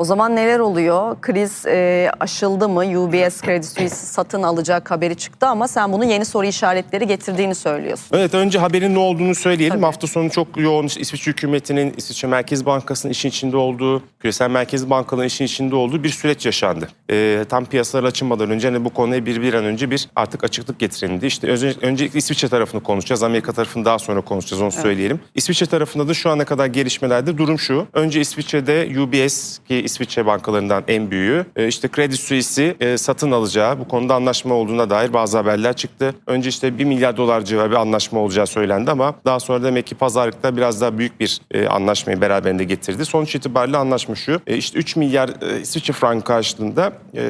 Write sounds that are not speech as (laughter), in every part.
O zaman neler oluyor? Kriz e, aşıldı mı? UBS Credit Suisse satın alacak haberi çıktı ama sen bunu yeni soru işaretleri getirdiğini söylüyorsun. Evet önce haberin ne olduğunu söyleyelim. Tabii. Hafta sonu çok yoğun İsviçre hükümetinin, İsviçre Merkez Bankası'nın işin içinde olduğu, küresel merkez bankaların işin içinde olduğu bir süreç yaşandı. Ee, tam piyasalar açılmadan önce hani bu konuya bir bir an önce bir artık açıklık getirildi. İşte önce, öncelikle İsviçre tarafını konuşacağız. Amerika tarafını daha sonra konuşacağız onu söyleyelim. İsviçre tarafında da şu ana kadar gelişmelerde durum şu. Önce İsviçre'de UBS ki İsviçre bankalarından en büyüğü e, işte Credit Suisse'i e, satın alacağı bu konuda anlaşma olduğuna dair bazı haberler çıktı. Önce işte 1 milyar dolar civarı bir anlaşma olacağı söylendi ama daha sonra demek ki pazarlıkta biraz daha büyük bir e, anlaşmayı beraberinde getirdi. Sonuç itibariyle anlaşma şu. E, işte 3 milyar İsviçre frank karşılığında e,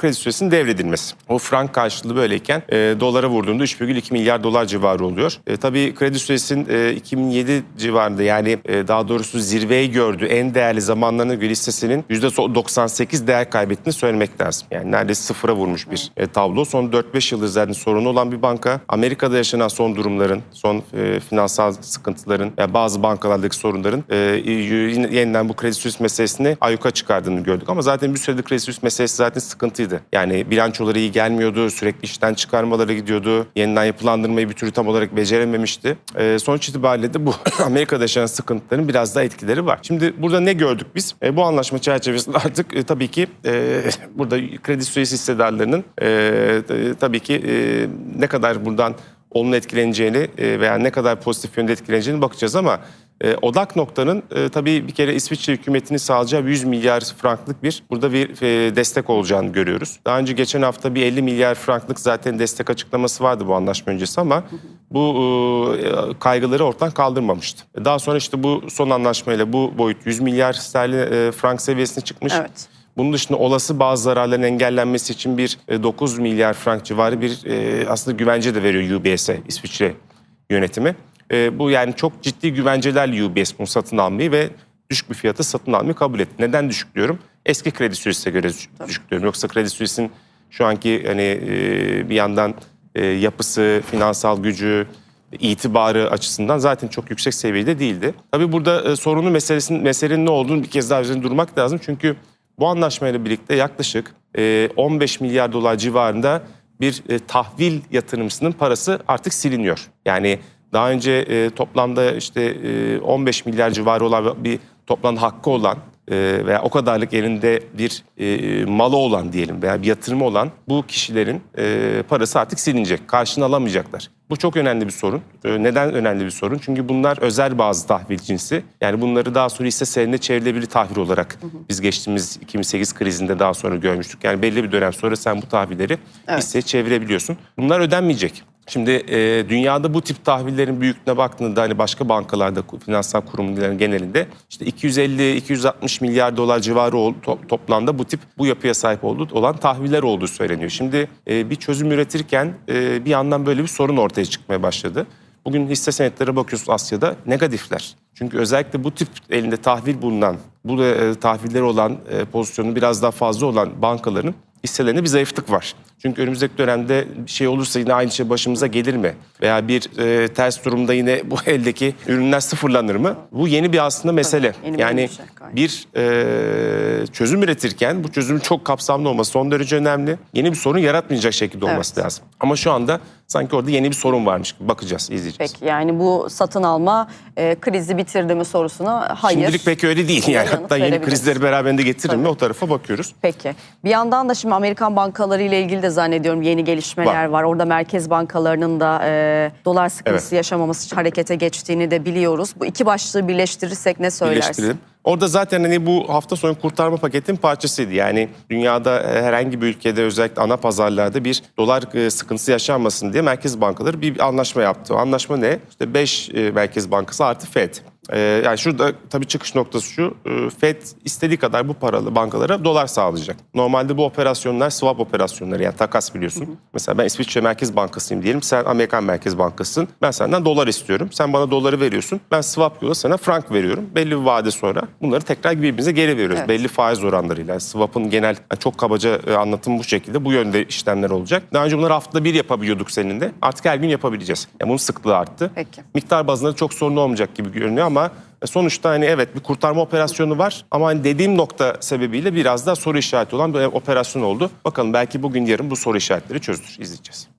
Credit devredilmesi. O frank karşılığı böyleyken dolara vurduğunda 3,2 milyar dolar civarı oluyor. E, tabii Credit Suisse'in e, 2007 civarında yani daha doğrusu zirveyi gördü. En değerli zamanlarına göre hissesinin %98 değer kaybettiğini söylemek lazım. Yani neredeyse sıfıra vurmuş bir e, tablo. Son 4-5 yıldır zaten sorunu olan bir banka. Amerika'da yaşanan son durumların, son e, finansal sıkıntıların, yani bazı bankalardaki sorunların e, yeniden bu Credit Suisse meselesini ayyuka çıkardığını gördük. Ama zaten bir süredir Credit Suisse meselesi zaten sıkıntıydı. Yani bilançoları iyi gelmiyordu, sürekli işten çıkarmaları gidiyordu. Yeniden yapılandırmayı bir türlü tam olarak becerememişti. E, sonuç itibariyle de bu (coughs) Amerika'da yaşanan sıkıntıların biraz daha etkileri var. Şimdi burada ne gördük biz? E, bu anlaşma çerçevesinde artık e, tabii ki e, burada Credit Suisse hissedarlarının e, e, tabii ki e, ne kadar buradan olumlu etkileneceğini e, veya ne kadar pozitif yönde etkileneceğini bakacağız ama e, odak noktanın e, tabii bir kere İsviçre hükümetinin sağlayacağı 100 milyar franklık bir burada bir e, destek olacağını görüyoruz. Daha önce geçen hafta bir 50 milyar franklık zaten destek açıklaması vardı bu anlaşma öncesi ama bu e, kaygıları ortadan kaldırmamıştı. Daha sonra işte bu son anlaşmayla bu boyut 100 milyar sterlin e, frank seviyesine çıkmış. Evet. Bunun dışında olası bazı zararların engellenmesi için bir e, 9 milyar frank civarı bir e, aslında güvence de veriyor UBS'e İsviçre yönetimi. E, bu yani çok ciddi güvencelerle UBS bunu satın almayı ve düşük bir fiyata satın almayı kabul etti. Neden düşük diyorum? Eski Kredi Suisse'e göre düşük diyorum. Yoksa Kredi Suisse'in şu anki hani e, bir yandan e, yapısı, finansal gücü, itibarı açısından zaten çok yüksek seviyede değildi. Tabii burada e, sorunu meselesinin, meselenin ne olduğunu bir kez daha üzerinde durmak lazım. Çünkü bu anlaşmayla birlikte yaklaşık e, 15 milyar dolar civarında bir e, tahvil yatırımcısının parası artık siliniyor. Yani daha önce e, toplamda işte e, 15 milyar civarı olan bir toplam hakkı olan e, veya o kadarlık elinde bir e, malı olan diyelim veya bir yatırımı olan bu kişilerin e, parası artık silinecek. Karşını alamayacaklar. Bu çok önemli bir sorun. E, neden önemli bir sorun? Çünkü bunlar özel bazı tahvil cinsi. Yani bunları daha sonra hisse senedine çevrilebilir tahvil olarak biz geçtiğimiz 2008 krizinde daha sonra görmüştük. Yani belli bir dönem sonra sen bu tahvilleri Evet. hisseye çevirebiliyorsun. Bunlar ödenmeyecek. Şimdi e, dünyada bu tip tahvillerin büyüklüğüne baktığında hani başka bankalarda, finansal kurumların genelinde işte 250-260 milyar dolar civarı ol, to- toplamda bu tip bu yapıya sahip olduğu olan tahviller olduğu söyleniyor. Şimdi e, bir çözüm üretirken e, bir yandan böyle bir sorun ortaya çıkmaya başladı. Bugün hisse senetlere bakıyorsun Asya'da negatifler. Çünkü özellikle bu tip elinde tahvil bulunan, bu e, tahvilleri olan e, pozisyonu biraz daha fazla olan bankaların hisselerinde bir zayıflık var. Çünkü önümüzdeki dönemde bir şey olursa yine aynı şey başımıza gelir mi? Veya bir e, ters durumda yine (laughs) bu eldeki ürünler sıfırlanır mı? Bu yeni bir aslında mesele. bir yani bir e, çözüm üretirken bu çözümün çok kapsamlı olması son derece önemli. Yeni bir sorun yaratmayacak şekilde olması Evet. lazım. Ama şu anda sanki orada yeni bir sorun varmış gibi bakacağız, izleyeceğiz. Peki yani bu satın alma e, krizi bitirdi mi sorusuna hayır. Şimdilik pek öyle değil. Yani hatta yeni krizleri beraberinde getirir mi Tabii. o tarafa bakıyoruz. Peki. Bir yandan da şimdi Amerikan bankaları ile ilgili de zannediyorum yeni gelişmeler var. Var. Orada merkez bankalarının da e, dolar sıkıntısı Evet. yaşamaması için harekete geçtiğini de biliyoruz. Bu iki başlığı birleştirirsek ne söylersin? birleştirelim. Orada zaten hani bu hafta sonu kurtarma paketin parçasıydı. Yani dünyada e, herhangi bir ülkede özellikle ana pazarlarda bir dolar e, sıkıntısı yaşanmasın diye merkez bankaları bir anlaşma yaptı. O anlaşma ne? İşte 5 Merkez Bankası artı FED. E, Yani şurada tabii çıkış noktası şu. e, FED istediği kadar bu paralı bankalara dolar sağlayacak. Normalde bu operasyonlar swap operasyonları yani takas biliyorsun. Mesela ben İsviçre Merkez Bankası'yım diyelim. Sen Amerikan Merkez Bankası'sın. Ben senden dolar istiyorum. Sen bana doları veriyorsun. Ben swap yola sana frank veriyorum. Belli bir vade sonra bunları tekrar birbirimize geri veriyoruz. Evet. Belli faiz oranlarıyla. Yani swap'ın genel yani çok kabaca e, anlatımı bu şekilde. Bu yönde işlemler olacak. Daha önce bunları haftada bir yapabiliyorduk seninle. Artık her gün yapabileceğiz. Yani bunun sıklığı arttı. Peki. Miktar bazında çok sorun olmayacak gibi görünüyor ama ama sonuçta hani evet bir kurtarma operasyonu var ama hani dediğim nokta sebebiyle biraz da soru işareti olan bir operasyon oldu. Bakalım belki bugün yarın bu soru işaretleri çözülür. İzleyeceğiz.